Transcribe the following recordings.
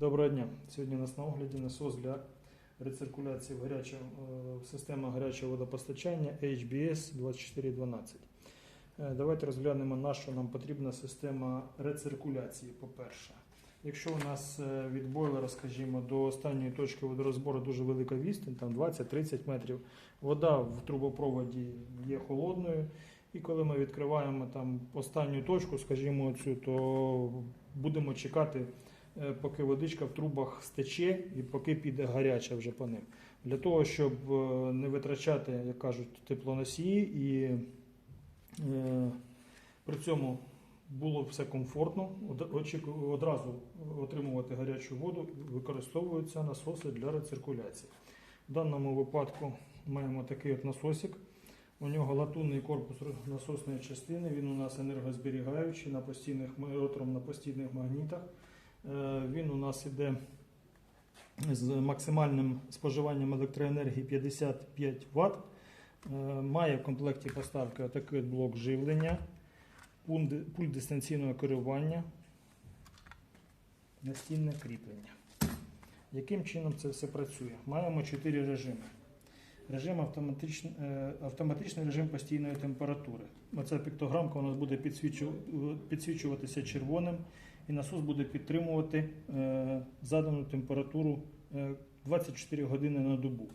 Доброго дня. Сьогодні у нас на огляді насос для рециркуляції в гарячому, е, система гарячого водопостачання HBS 2412. Е, Давайте розглянемо, на що нам потрібна система рециркуляції, по-перше. Якщо у нас е, від бойлера, скажімо, до останньої точки водорозбору дуже велика відстань, там 20-30 метрів, вода в трубопроводі є холодною, і коли ми відкриваємо там останню точку, скажімо, цю, то будемо чекати поки водичка в трубах стече і поки піде гаряча вже по ним. Для того, щоб е, не витрачати, як кажуть, теплоносії і е, при цьому було все комфортно, одразу отримувати гарячу воду, використовуються насоси для рециркуляції. В даному випадку маємо такий от насосик. У нього латунний корпус насосної частини, він у нас енергозберігаючий на постійних ротором на постійних магнітах. Е, Він у нас іде з максимальним споживанням електроенергії 55 Вт. Е, Має в комплекті поставки отакий блок живлення, пульт дистанційного керування, настінне кріплення. Яким чином це все працює? Маємо 4 режими. Режим автоматичний, автоматичний режим постійної температури. Оця піктограмка у нас буде підсвічуватися червоним, і насос буде підтримувати е, задану температуру е, 24 години на добу.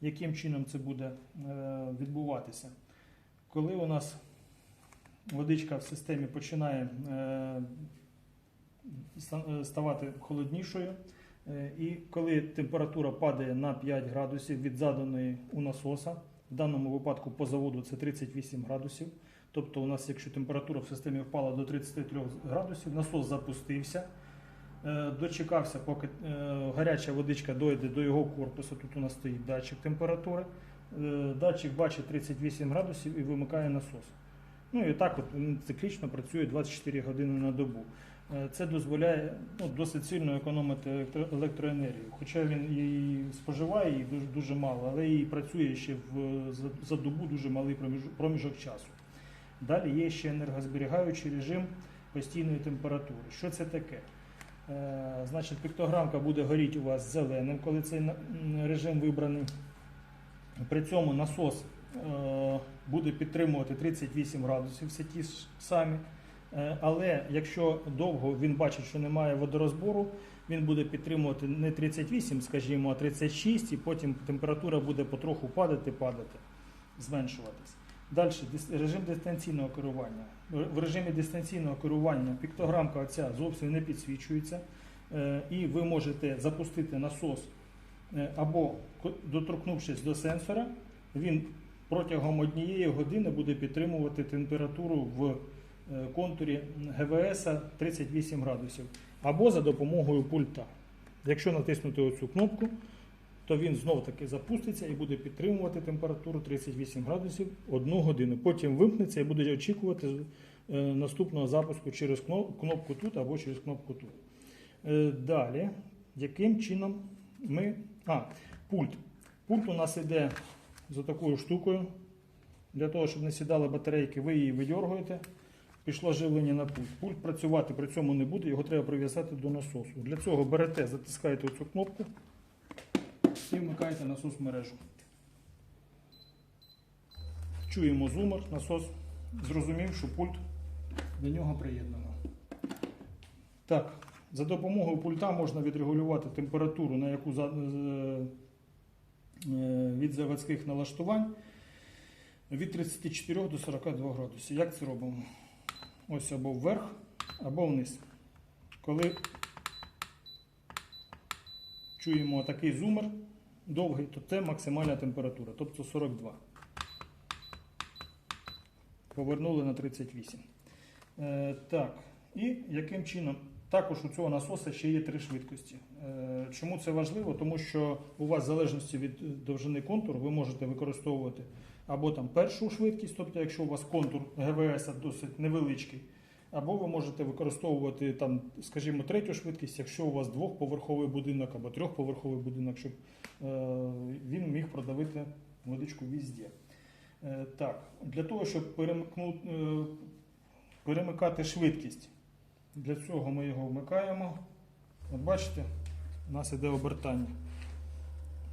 Яким чином це буде е, відбуватися? Коли у нас водичка в системі починає е, ста- е, ставати холоднішою, е, і коли температура падає на 5 градусів від заданої у насоса, в даному випадку по заводу це 38 градусів. Тобто, у нас, якщо температура в системі впала до 33 градусів, насос запустився, е, дочекався, поки е, гаряча водичка дойде до його корпусу. Тут у нас стоїть датчик температури. Е, Датчик бачить 38 градусів і вимикає насос. Ну і так от він циклічно працює 24 години на добу. Це дозволяє ну, досить сильно економити електроенергію. Хоча він і споживає її дуже, дуже мало, але і працює ще в, за, за добу дуже малий проміжок, проміжок часу. Далі є ще енергозберігаючий режим постійної температури. Що це таке? Е, значить, піктограмка буде горіти у вас зеленим, коли цей режим вибраний. При цьому насос е, буде підтримувати 38 градусів, все ті ж самі. Е, Але якщо довго він бачить, що немає водорозбору, він буде підтримувати не 38, скажімо, а 36, і потім температура буде потроху падати, падати, зменшуватись. Далі режим дистанційного керування. В режимі дистанційного керування піктограмка оця зовсім не підсвічується, е, і ви можете запустити насос е, або доторкнувшись до сенсора, він протягом однієї години буде підтримувати температуру в е, контурі ГВС 38 градусів, або за допомогою пульта. Якщо натиснути оцю кнопку, то він знов таки запуститься і буде підтримувати температуру 38 градусів одну годину. Потім вимкнеться і буде очікувати е, наступного запуску через кнопку тут або через кнопку тут. Е, Далі, яким чином ми. А, пульт. Пульт у нас йде за такою штукою. Для того, щоб не сідали батарейки, ви її видьоргуєте. Пішло живлення на пульт. Пульт працювати при цьому не буде, його треба прив'язати до насосу. Для цього берете, затискаєте цю кнопку і вмикаєте насос мережу. Чуємо зумер, насос зрозумів, що пульт до нього приєднано. Так, за допомогою пульта можна відрегулювати температуру, на яку за- е, від заводських налаштувань від 34 до 42 градусів. Як це робимо? Ось або вверх, або вниз. Коли чуємо такий зумер довгий, то це максимальна температура, тобто 42. Повернули на 38. Е, так, і яким чином? Також у цього насоса ще є три швидкості. Е, чому це важливо? Тому що у вас в залежності від довжини контуру ви можете використовувати або там першу швидкість, тобто якщо у вас контур ГВС досить невеличкий, або ви можете використовувати там, скажімо, третю швидкість, якщо у вас двохповерховий будинок або трьохповерховий будинок, щоб е, він міг продавити водичку візде. Е, так, для того, щоб перемикну, е, перемикати швидкість, для цього ми його вмикаємо. От бачите, У нас іде обертання.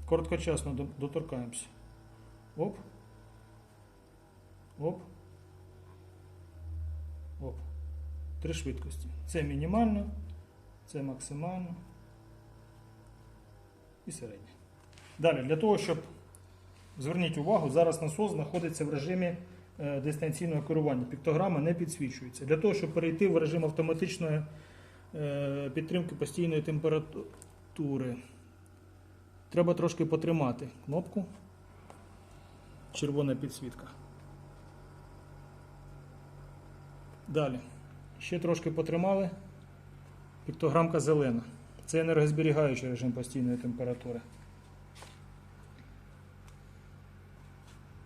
Короткочасно до- доторкаємося. Оп. Оп. Три швидкості. Це мінімально, це максимально і середня. Далі, для того, щоб зверніть увагу, зараз насос знаходиться в режимі е, дистанційного керування. Піктограма не підсвічується. Для того, щоб перейти в режим автоматичної е, підтримки постійної температури, треба трошки потримати кнопку. Червона підсвітка. Далі. Ще трошки потримали. Піктограмка зелена. Це енергозберігаючий режим постійної температури.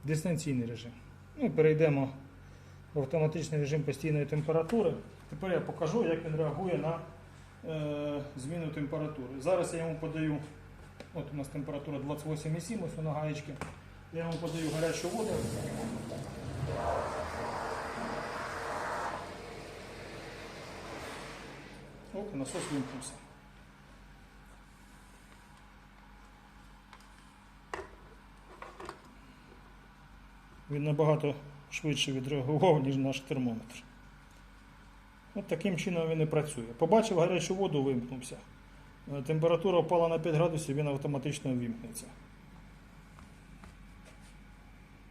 Дистанційний режим. Ну і перейдемо в автоматичний режим постійної температури. Тепер я покажу, як він реагує на е, зміну температури. Зараз я йому подаю, от у нас температура 28,7, ось на гаєчки. Я йому подаю гарячу воду. Оп, і насос вимкнувся. Він набагато швидше відреагував, ніж наш термометр. От таким чином він і працює. Побачив гарячу воду, вимкнувся. Температура впала на 5 градусів, він автоматично вимкнеться.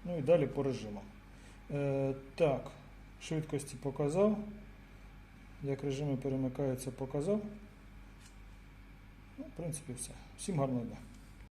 Ну і далі по режимам. Е, так, швидкості показав. Як режими перемикаються, показав. Ну, в принципі, все. Всім гарного дня.